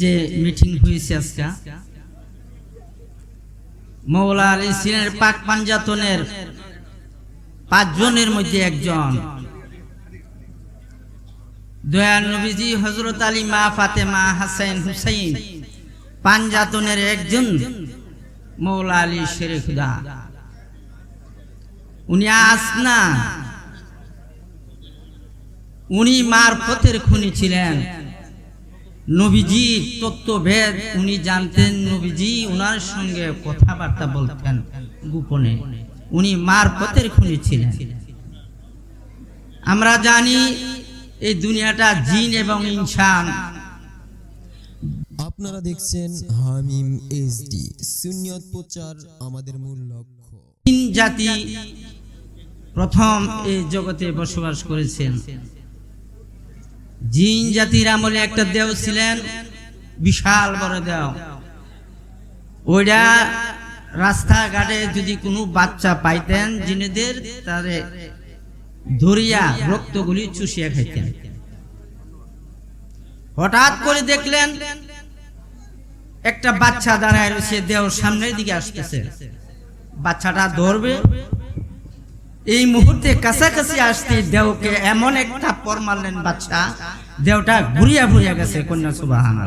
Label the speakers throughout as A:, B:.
A: যে মিটিং হয়েছে আজকে। মৌলা আলী পাক পাঞ্জাতনের পাঁচজনের মধ্যে একজন। দয়াল হজরত আলী মা ফাতেমা হাসাইন হুসাইন, পাঞ্জাতনের একজন মৌলা আলী শেরে উনি আসনা উনি মার পথের খুনি ছিলেন। নবীজি তত্ত্বভেদ উনি জানতেন নবীজি উনার সঙ্গে কথাবার্তা বলতেন গোপনে। উনি মার পথের খুনি ছিলেন। আমরা জানি এই দুনিয়াটা জিন এবং ইনসান।
B: আপনারা দেখছেন হামিম এইচডি সুনিয়ত প্রচার আমাদের মূল লক্ষ্য।
A: তিন জাতি প্রথম এই জগতে বসবাস করেছেন। জিন জাতির আমলে একটা দেও ছিলেন বিশাল বড় দেও। ওইটা রাস্তাঘাটে যদি কোনো বাচ্চা পাইতেন, জিনেদের তারে ধরিয়া রক্তগুলি চুষিয়া খাইতেন। হঠাৎ করে দেখলেন একটা বাচ্চা দাঁড়ায় রয়েছে দেহ সামনের দিকে আসতেছে। বাচ্চাটা ধরবে এই মুহূর্তে কাছাকাছি আসতে দেওকে এমন একটা পর মারলেন বাচ্চা, দেওটা ঘুরিয়া ঘুরিয়া গেছে কন্যা সুবাহান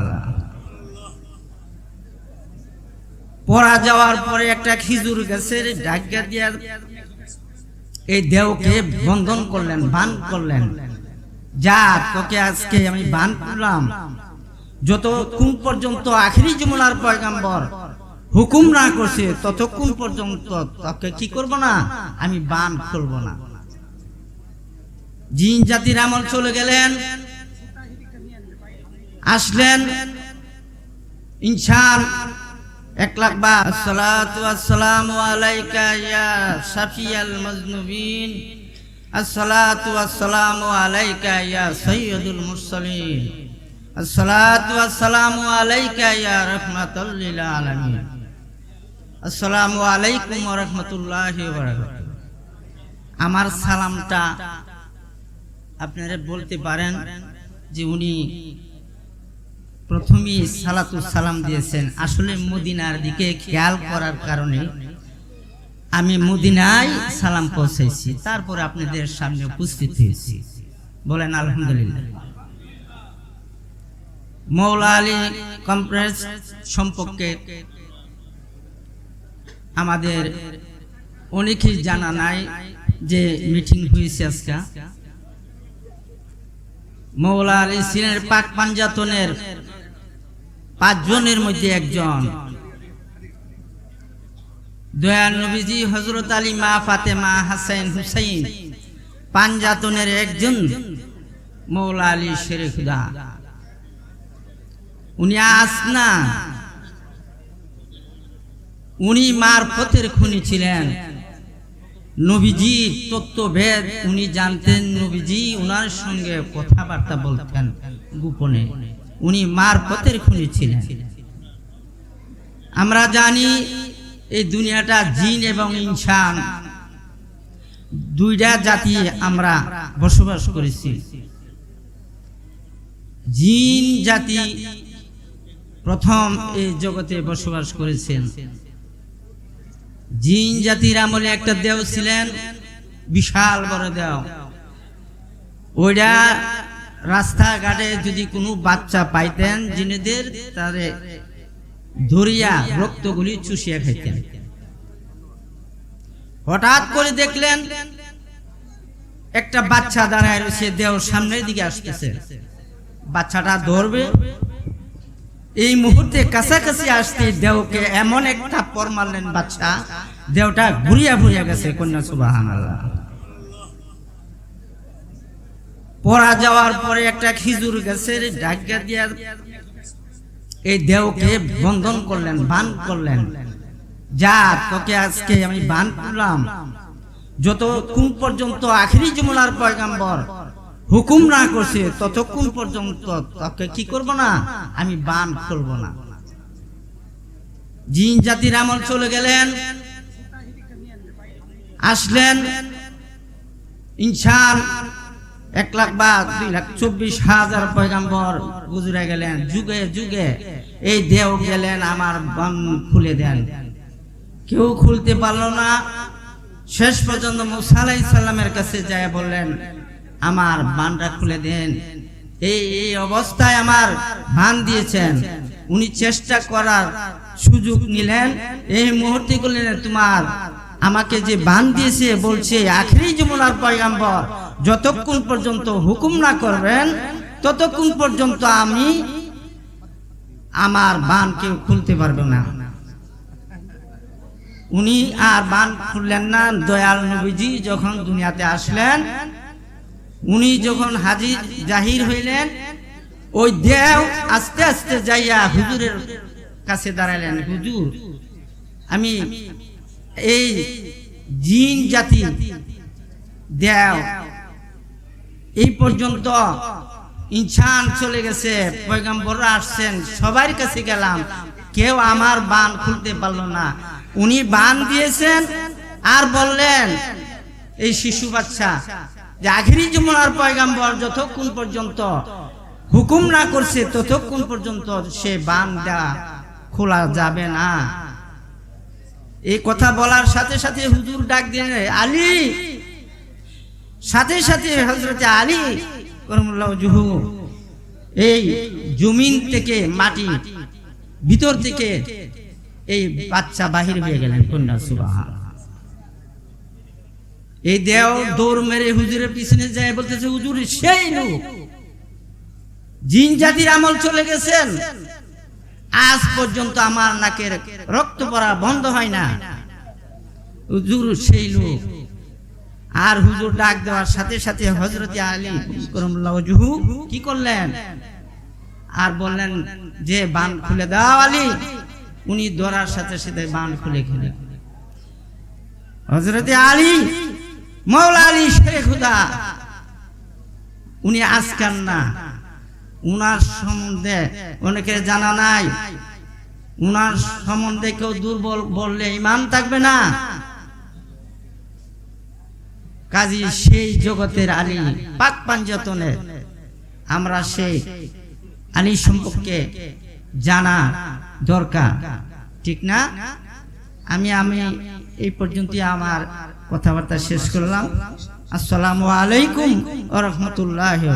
A: পড়া যাওয়ার পরে একটা খিজুর গেছে ডাকিয়া দিয়া এই দেওকে বন্ধন করলেন, বান করলেন। যা তোকে আজকে আমি বান করলাম। যত যতক্ষণ পর্যন্ত আখিরি জমলার পয়গাম্বর হুকুম না করছে, ততক্ষণ পর্যন্ত তোকে কি করব না? আমি বান করব না। জিন জাতির আমল চলে গেলেন, আসলেন ইনসান এক লাখ বা আসসালামু আলাইকা ইয়া শাফিয়াল মাজনুবিন, আসসালাতু আসসালামু আলাইকা ইয়া সাইয়্যিদুল মুরসালিন, আসসালাতু আসসালামু আলাইকা ইয়া রাহমাতাল লিল আলামিন। আসসালামু আলাইকুম রাহমাতুল্লাহি আমার সালামটা আপনারা বলতে পারেন যে উনি প্রথমেই সালাতু সালাম দিয়েছেন। আসলে মদিনার দিকে খেয়াল করার কারণে আমি মদিনায় সালাম পৌঁছেছি। তারপর আপনাদের সামনে উপস্থিত হয়েছি। বলেন, আলহামদুলিল্লাহ। মৌলা আলী কমপ্লেক্স সম্পর্কে আমাদের অনেকেই জানা নাই যে মিটিং হয়েছে আজকে। মৌলা আলী সিনের পাক পাঞ্জাতনের পাঁচজনের মধ্যে একজন। দয়াল হজরত আলী মা ফাতেমা হাসাইন হুসাইন, পাঞ্জাতনের একজন মৌলা আলী শেরে খুদা উনি আসনা উনি মার পথের খুনি ছিলেন। নবীজি তত্ত্বভেদ উনি জানতেন, নবীজি উনার সঙ্গে কথাবার্তা বলতেন গোপনে। উনি মার পথের খুনি ছিলেন। আমরা জানি এই দুনিয়াটা জিন এবং ইনসান। দুইটা জাতি আমরা বসবাস করেছি। জিন জাতি প্রথম এই জগতে বসবাস করেছেন। জিন জাতির আমলে একটা দেও ছিলেন বিশাল বড় দেও। ওইটা রাস্তাঘাটে যদি কোনো বাচ্চা পাইতেন, জিনেদের তারে ধরিয়া রক্তগুলি চুষিয়া খাইতেন। হঠাৎ করে দেখলেন, একটা বাচ্চা দাঁড়ায় রয়েছে দেহ সামনের দিকে আসতেছে। বাচ্চাটা ধরবে এই মুহূর্তে কাছাকাছি আসতে দেওকে এমন একটা পর মারলেন বাচ্চা দেওটা ঘুরিয়া ঘুরিয়া গেছে, কন্যা সুবাহান পড়া যাওয়ার পরে একটা খিজুর গেছে, ডাকিয়া দিয়া এই দেওকে বন্ধন করলেন, বান করলেন। যা তোকে আজকে আমি বান করলাম। যত কোন পর্যন্ত আখিরি জমলার পয়গাম্বর হুকুম না করছে, ততক্ষণ পর্যন্ত তোকে কি করব না? আমি বান করব না। জিন জাতির আমল চলে গেলেন, আসলেন ইনসান এক লাখ বা দুই লাখ চব্বিশ হাজার পয়গাম্বর গুজরে গেলেন, যুগে যুগে এই দেও গেলেন, আমার বান খুলে দেন। কেউ খুলতে পারল না। শেষ পর্যন্ত মুসা আলাই সাল্লামের কাছে যায় বললেন আমার বানটা খুলে দেন। এই এই অবস্থায় আমার বান দিয়েছেন। উনি চেষ্টা করার সুযোগ নিলেন। এই মুহূর্তে করলেন তোমার আমাকে যে বান দিয়েছে, বলছে, আখেরি যমুনার পয়গাম্বর, যতক্ষণ পর্যন্ত হুকুম না করবেন, ততক্ষণ পর্যন্ত আমি আমার বান কেউ খুলতে পারবে না। উনি আর বান খুললেন না। দয়াল নবীজি যখন দুনিয়াতে আসলেন উনি যখন হাজির জাহির হইলেন, ওই দেও আস্তে আস্তে যাইয়া হুজুরের কাছে দাঁড়ালেন হুজুর, আমি এই জিন জাতি দেও, এই পর্যন্ত ইনসান চলে গেছে, পয়গাম্বররা আসছেন, সবার কাছে গেলাম, কেউ আমার বান খুলতে পারল না। উনি বান দিয়েছেন আর বললেন, এই শিশু বাচ্চা যে আখেরি যমুনার পয়গাম্বর যতক্ষণ পর্যন্ত হুকুম না করছে, ততক্ষণ পর্যন্ত সে বান দেওয়া খোলা যাবে না। এই কথা বলার সাথে সাথে হুজুর ডাক দিয়ে আলী! সাথে সাথে হজরতে আলী জুহু এই জমিন থেকে মাটি ভিতর থেকে এই বাচ্চা বাহির হয়ে গেলেন, কন্যা সুবাহা এই দেও দৌড় মেরে হুজুরের পিছনে যায় বলতেছে, হুজুর সেই লোক। জিন জাতির আমল চলে গেছেন। আজ পর্যন্ত আমার নাকের রক্ত পড়া বন্ধ হয় না। হুজুর, সেই লোক। আর হুজুর ডাক দেওয়ার সাথে সাথে হজরতে আলী কি করলেন? আর বললেন যে, বান খুলে দাও আলী। উনি ধরার সাথে সাথে বান খুলে খুলে হজরতে আলী মৌলা আলী শেখ খুদা, উনি আজকাল না। উনার সম্বন্ধে অনেকের জানা নাই। উনার সম্বন্ধে কেউ দুর্বল বললে ইমান থাকবে না। কাজী সেই জগতের আলী, পাক পাঞ্জতনের। আমরা সেই আলী সম্পর্কে জানা দরকার, ঠিক না? আমি আমি এই পর্যন্ত আমার কথাবার্তা শেষ করলাম। আসসালামু আলাইকুম রাহমাতুল্লাহি